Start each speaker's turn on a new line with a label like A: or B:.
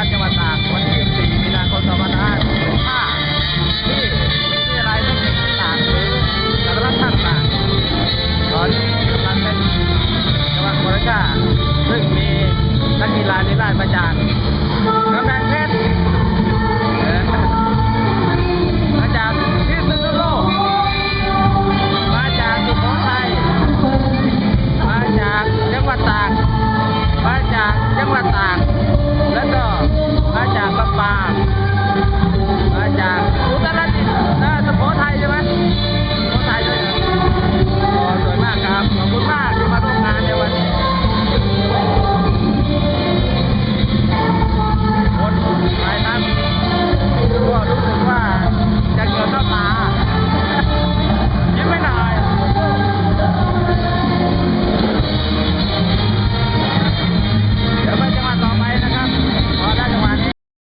A: บ้านจังหวัดตากวันที่4มีนาคม2565ที่วิทยาลัยเทคนิคตางหรือสารพัดช่างตางตอนนี้กำลังเป็นจังหวัดโคราชซึ่งมีนักกีฬาลีลานประจาก